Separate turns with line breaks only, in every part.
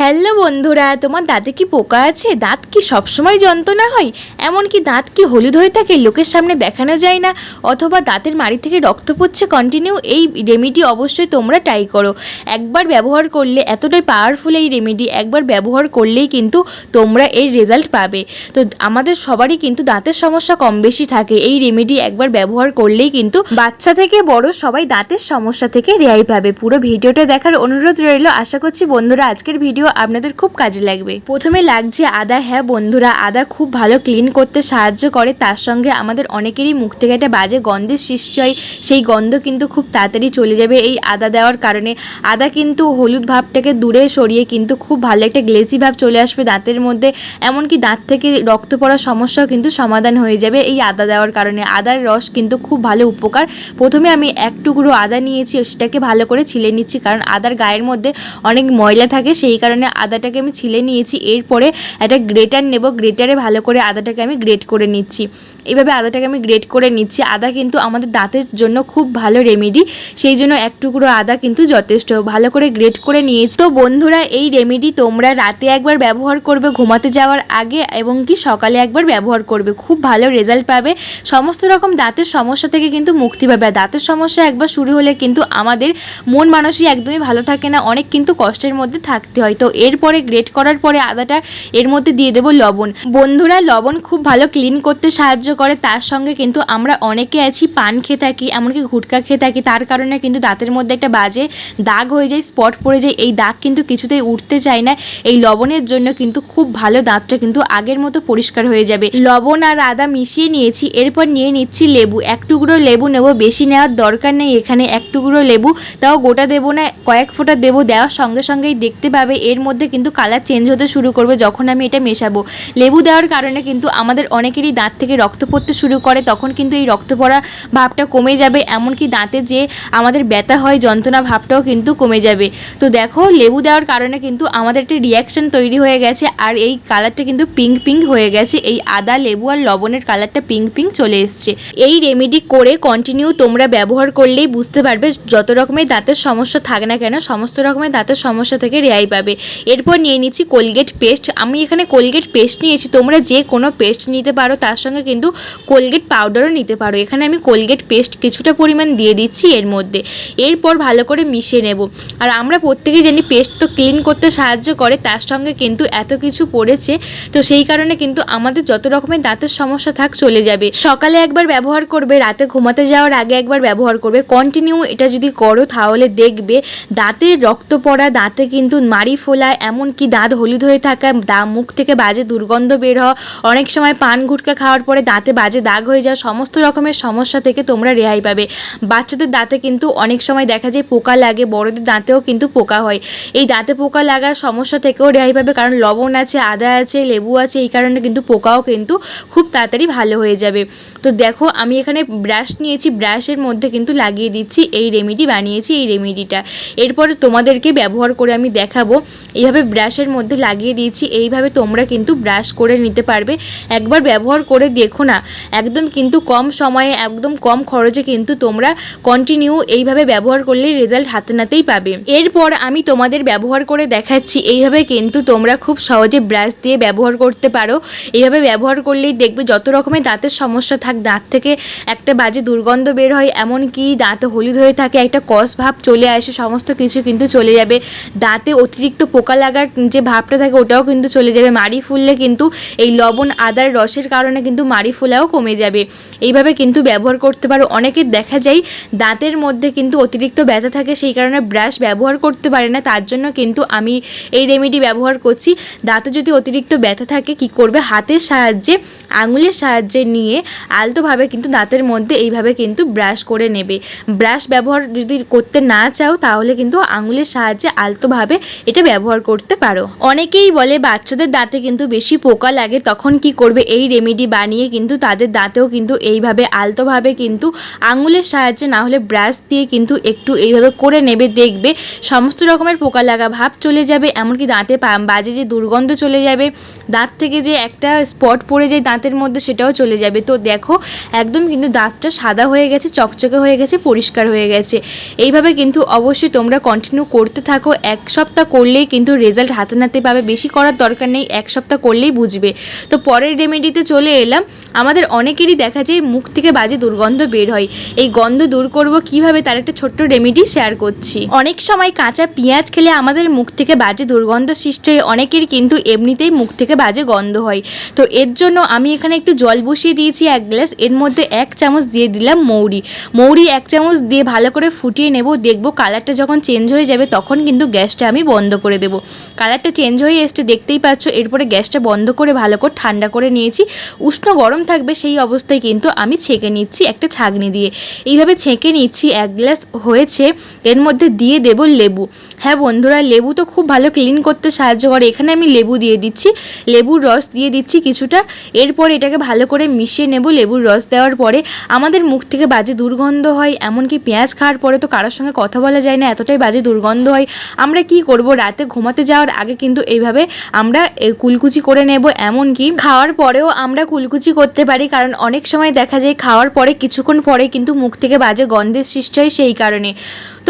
Hello বন্ধুরা, তোমার দাঁতে কি পোকা আছে? দাঁত কি সবসময় যন্ত্রণা হয়? এমনকি দাঁত কি হলুদ হয়ে থাকে লোকের সামনে দেখানো যায় না? অথবা দাঁতের মাড়ি থেকে রক্ত পড়ছে কন্টিনিউ এই রেমেডি অবশ্যই তোমরা ট্রাই করো। একবার ব্যবহার করলে এতটাই পাওয়ারফুল এই রেমেডি একবার ব্যবহার করলেই কিন্তু তোমরা এর রেজাল্ট পাবে। তো আমাদের সবারই কিন্তু দাঁতের সমস্যা কম বেশি থাকে। এই রেমেডি একবার ব্যবহার করলেই কিন্তু বাচ্চা থেকে বড় সবাই দাঁতের সমস্যা থেকে রেহাই পাবে। পুরো ভিডিওটা দেখার অনুরোধ রইল। আশা করছি বন্ধুরা, আজকের ভিডিও আপনাদের খুব কাজে লাগবে। প্রথমে লাগছে আদা। হ্যাঁ বন্ধুরা, আদা খুব ভালো ক্লিন করতে সাহায্য করে। তার সঙ্গে আমাদের অনেকেরই মুখ থেকে একটা বাজে গন্ধের সৃষ্টি হয়। সেই গন্ধ কিন্তু খুব তাড়াতাড়ি চলে যাবে এই আদা দেওয়ার কারণে। আদা কিন্তু হলুদ ভাবটাকে দূরে সরিয়ে কিন্তু খুব ভালো একটা গ্লেসি ভাব চলে আসবে দাঁতের মধ্যে। এমনকি দাঁত থেকে রক্ত পড়ার সমস্যাও কিন্তু সমাধান হয়ে যাবে এই আদা দেওয়ার কারণে। আদার রস কিন্তু খুব ভালো উপকার। প্রথমে আমি এক টুকরো আদা নিয়েছি, সেটাকে ভালো করে ছিলে নিচ্ছি। কারণ আদার গায়ের মধ্যে অনেক ময়লা থাকে, সেই কারণে আদাটাকে আমি ছিলে নিয়েছি, এরপরে একটা গ্রেটার নেব, গ্রেটারে ভালো করে আদাটাকে আমি গ্রেট করে নিচ্ছি। এভাবে আদাটাকে আমি গ্রেট করে নিচ্ছি। আদা কিন্তু আমাদের দাঁতের জন্য খুব ভালো রেমেডি সেই জন্য এক টুকরো আদা কিন্তু যথেষ্ট। ভালো করে গ্রেট করে নিয়েছি। তো বন্ধুরা, এই রেমেডি তোমরা রাতে একবার ব্যবহার করবে, ঘুমাতে যাওয়ার আগে এবং কি সকালে একবার ব্যবহার করবে। খুব ভালো রেজাল্ট পাবে। সমস্ত রকম দাঁতের সমস্যা থেকে কিন্তু মুক্তি পাবে। দাঁতের সমস্যা একবার শুরু হলে কিন্তু আমাদের মন মানসিক একদমই ভালো থাকে না, অনেক কিন্তু কষ্টের মধ্যে থাকতে হয়। তো এরপরে গ্রেট করার পরে আদাটা এর মধ্যে দিয়ে দেবো লবণ। বন্ধুরা, লবণ খুব ভালো ক্লিন করতে সাহায্য করে, তার সঙ্গে কিন্তু আমরা অনেকে আছি, পান খেয়ে থাকি, এমনকি গুটকা খেয়ে থাকি, তার কারণে কিন্তু দাঁতের মধ্যে একটা বাজে দাগ হয়ে যায় স্পট পড়ে যায়, এই দাগ কিন্তু কিছুতেই উঠতে চায় না। এই লবণের জন্য কিন্তু খুব ভালো দাঁতটা কিন্তু আগের মতো পরিষ্কার হয়ে যাবে। লবণ আর আদা মিশিয়ে নিয়েছি, এরপর নিয়ে নিচ্ছি লেবু। এক টুকরো লেবু নেব, বেশি নেওয়ার দরকার নেই এখানে, এক টুকরো লেবু, তাও গোটা দেবো না, কয়েক ফোঁটা দেবো, দেওয়ার সঙ্গে সঙ্গেই দেখতে পাবে, এর মধ্যে কিন্তু কালার চেঞ্জ হতে শুরু করবে যখন আমি এটা মেশাবো। লেবু দেওয়ার কারণে কিন্তু আমাদের অনেকেরই দাঁত থেকে রক্ত পড়তে শুরু করে, তখন কিন্তু এই রক্ত পড়া ভাবটা কমে যাবে, এমনকি দাঁতে যে আমাদের ব্যথা হয়, যন্ত্রণা ভাবটাও কিন্তু কমে যাবে। তো দেখো, লেবু দেওয়ার কারণে কিন্তু আমাদের একটা রিয়াকশন তৈরি হয়ে গেছে, আর এই কালারটা কিন্তু পিঙ্ক পিঙ্ক হয়ে গেছে, এই আদা, লেবু আর লবণের কালারটা পিঙ্ক পিঙ্ক চলে এসছে। এই রেমেডি করে কন্টিনিউ তোমরা ব্যবহার করলেই বুঝতে পারবে, যত রকমের দাঁতের সমস্যা থাক না কেন, সমস্ত রকমের দাঁতের সমস্যা থেকে রেহাই পাবে। এরপর নিয়ে নিচ্ছি কোলগেট পেস্ট আমি এখানে কোলগেট পেস্ট নিয়েছি, তোমরা যে কোনো পেস্ট নিতে পারো, তার সঙ্গে কিন্তু কোলগেট পাউডারও নিতে পারো। এখানে আমি কোলগেট পেস্ট কিছুটা পরিমাণ দিয়ে দিচ্ছি এর মধ্যে। এরপর ভালো করে মিশিয়ে নেব। আর আমরা প্রত্যেকেই জানি পেস্ট তো ক্লিন করতে সাহায্য করে, তার সঙ্গে কিন্তু এত কিছু পড়েছে। তো সেই কারণে কিন্তু আমাদের যত রকমের দাঁতের সমস্যা থাক চলে যাবে। সকালে একবার ব্যবহার করবে, রাতে ঘুমাতে যাওয়ার আগে একবার ব্যবহার করবে। কন্টিনিউ এটা যদি করো, তাহলে দেখবে দাঁতে রক্ত পড়া, দাঁতে কিন্তু মাড়ি ফোলা এমনকি দাঁত হলুদ হয়ে থাকা দা মুখ থেকে বাজে দুর্গন্ধ বের হওয়া, অনেক সময় পান, গুটকা খাওয়ার পরে দাঁতে বাজে দাগ হয়ে যাওয়া, সমস্ত রকমের সমস্যা থেকে তোমরা রেহাই পাবে। বাচ্চাদের দাঁতে কিন্তু অনেক সময় দেখা যায় পোকা লাগে, বড়দের দাঁতেও কিন্তু পোকা হয়। এই দাঁতে পোকা লাগার সমস্যা থেকেও রেহাই পাবে, কারণ লবণ আছে, আদা আছে, লেবু আছে, এই কারণে কিন্তু পোকাও কিন্তু খুব তাড়াতাড়ি ভালো হয়ে যাবে। তো দেখো, আমি এখানে ব্রাশ নিয়েছি, ব্রাশের মধ্যে কিন্তু লাগিয়ে দিচ্ছি, এই রেমেডি বানিয়েছি, এই রেমেডিটা এরপরে তোমাদেরকে ব্যবহার করে আমি দেখাবো। এইভাবে ব্রাশের মধ্যে লাগিয়ে দিয়েছি। এইভাবে তোমরা কিন্তু ব্রাশ করে নিতে পারবে। একবার ব্যবহার করে দেখো না। একদম কিন্তু কম সময়ে, একদম কম খরচে কিন্তু তোমরা কন্টিনিউ এইভাবে ব্যবহার করলে রেজাল্ট হাতে নাতেই পাবে। এরপর আমি তোমাদের ব্যবহার করে দেখাচ্ছি। এইভাবে কিন্তু তোমরা খুব সহজে ব্রাশ দিয়ে ব্যবহার করতে পারো। এইভাবে ব্যবহার করলেই দেখবে যত রকমের দাঁতের সমস্যা থাক, দাঁত থেকে একটা বাজে দুর্গন্ধ বের হয়, এমনকি দাঁতে হলুদ হয়ে থাকে, একটা কস ভাব চলে আসে, সমস্ত কিছু কিন্তু চলে যাবে। দাঁতে অতিরিক্ত পোকা লাগার যে ভাবটা থাকে ওটাও কিন্তু চলে যাবে। মাড়ি ফুললে কিন্তু এই লবণ, আদার রসের কারণে কিন্তু মাড়ি ফোলাও কমে যাবে। এইভাবে কিন্তু ব্যবহার করতে পারো। অনেকের দেখা যায় দাঁতের মধ্যে কিন্তু অতিরিক্ত ব্যথা থাকে, সেই কারণে ব্রাশ ব্যবহার করতে পারে না। তার জন্য কিন্তু আমি এই রেমেডি ব্যবহার করছি। দাঁতে যদি অতিরিক্ত ব্যথা থাকে, কি করবে? হাতের সাহায্যে, আঙুলের সাহায্যে নিয়ে আলতোভাবে কিন্তু দাঁতের মধ্যে এইভাবে কিন্তু ব্রাশ করে নেবে। ব্রাশ ব্যবহার যদি করতে না চাও, তাহলে কিন্তু আঙুলের সাহায্যে আলতোভাবে এটা ব্যবহার করতে পারো। অনেকেই বলে বাচ্চাদের দাঁতে কিন্তু বেশি পোকা লাগে, তখন কি করবে এই রেমেডি বানিয়ে কিন্তু তাদের দাঁতেও কিন্তু এইভাবে আলতোভাবে কিন্তু আঙুলের সাহায্যে না হলে ব্রাশ দিয়ে কিন্তু একটু এইভাবে করে নেবে, দেখবে সমস্ত রকমের পোকা লাগা ভাব চলে যাবে, এমনকি দাঁতে বাজে যে দুর্গন্ধ চলে যাবে, দাঁত থেকে যে একটা স্পট পড়ে যায় দাঁতের মধ্যে সেটাও চলে যাবে। তো দেখো, একদম কিন্তু দাঁতটা সাদা হয়ে গেছে, চকচকে হয়ে গেছে, পরিষ্কার হয়ে গেছে। এইভাবে কিন্তু অবশ্যই তোমরা কন্টিনিউ করতে থাকো, এক সপ্তাহ করলেই কিন্তু রেজাল্ট হাতে নাতে পাবে। বেশি করার দরকার নেই, এক সপ্তাহ করলেই বুঝবে। তো পরের রেমেডিতে চলে এলাম। আমাদের অনেকেরই দেখা যায় মুখ থেকে বাজে দুর্গন্ধ বের হয়। এই গন্ধ দূর করব কীভাবে তার একটা ছোট্ট রেমেডি শেয়ার করছি। অনেক সময় কাঁচা পেঁয়াজ খেলে আমাদের মুখ থেকে বাজে দুর্গন্ধ সৃষ্টি হয়। অনেকের কিন্তু এমনিতেই মুখ থেকে বাজে গন্ধ হয়। তো এর জন্য আমি এখানে একটু জল বসিয়ে দিয়েছি এক গ্লাস। এর মধ্যে এক চামচ দিয়ে দিলাম মৌরি। মৌরি এক চামচ দিয়ে ভালো করে ফুটিয়ে নেব। দেখব কালারটা যখন চেঞ্জ হয়ে যাবে, তখন কিন্তু গ্যাসটা আমি বন্ধ করে দেবো। কালারটা চেঞ্জ হয়ে এসছে, দেখতেই পাচ্ছ। এরপরে গ্যাসটা বন্ধ করে ভালো করে ঠান্ডা করে নিয়েছি। উষ্ণ গরম থাকবে সেই অবস্থায় কিন্তু আমি ছেঁকে নিচ্ছি একটা ছাগনি দিয়ে। এইভাবে ছেঁকে নিচ্ছি, এক গ্লাস হয়েছে, এর মধ্যে দিয়ে দেব লেবু। হ্যাঁ বন্ধুরা, লেবু তো খুব ভালো ক্লিন করতে সাহায্য করে। এখানে আমি লেবু দিয়ে দিচ্ছি, লেবুর রস দিয়ে দিচ্ছি কিছুটা। এরপর এটাকে ভালো করে মিশিয়ে নেব লেবুর রস দেওয়ার পরে। আমাদের মুখ থেকে বাজে দুর্গন্ধ হয়, এমনকি পেঁয়াজ খাওয়ার পরে তো কারোর সঙ্গে কথা বলা যায় না, এতটাই বাজে দুর্গন্ধ হয়। আমরা কি করব? রাতে ঘুমাতে যাওয়ার আগে কিন্তু এইভাবে আমরা কুলকুচি করে নেব। এমনকি খাওয়ার পরেও আমরা কুলকুচি করতে পারি, কারণ অনেক সময় দেখা যায় খাওয়ার পরে কিছুক্ষণ পরে কিন্তু মুখ থেকে বাজে গন্ধের সৃষ্টি হয় সেই কারণে।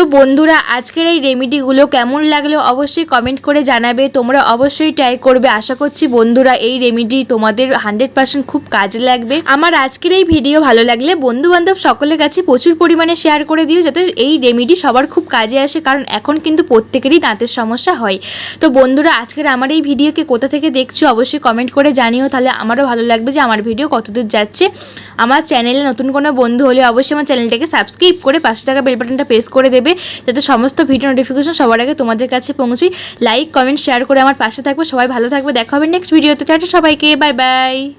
তো বন্ধুরা, আজকের এই রেমেডিগুলো কেমন লাগল অবশ্যই কমেন্ট করে জানাবে। তোমরা অবশ্যই ট্রাই করবে। আশা করছি বন্ধুরা, এই রেমেডি তোমাদের হান্ড্রেড পার্সেন্ট খুব কাজে লাগবে। আমার আজকের এই ভিডিও ভালো লাগলে বন্ধু বান্ধব সকলের কাছে প্রচুর পরিমাণে শেয়ার করে দিও, যাতে এই রেমেডি সবার খুব কাজে আসে, কারণ এখন কিন্তু প্রত্যেকেরই দাঁতের সমস্যা হয়। তো বন্ধুরা, আজকের আমার এই ভিডিওকে কোথা থেকে দেখছ অবশ্যই কমেন্ট করে জানিও। তাহলে আমারও ভালো লাগবে যে আমার ভিডিও কতদূর যাচ্ছে। আমার চ্যানেলে নতুন কোনো বন্ধু হলে অবশ্যই আমার চ্যানেলটাকে সাবস্ক্রাইব করে পাশে থাকা বেল বাটনটা প্রেস করে দেবে। যাতে সমস্ত ভিডিও নোটিফিকেশন সবার আগে তোমাদের কাছে পৌঁছই। লাইক কমেন্ট শেয়ার করে আমার পাশে থাকবে। সবাই ভালো থাকবে। দেখা হবে নেক্সট ভিডিওতে টাটা সবাইকে। Bye bye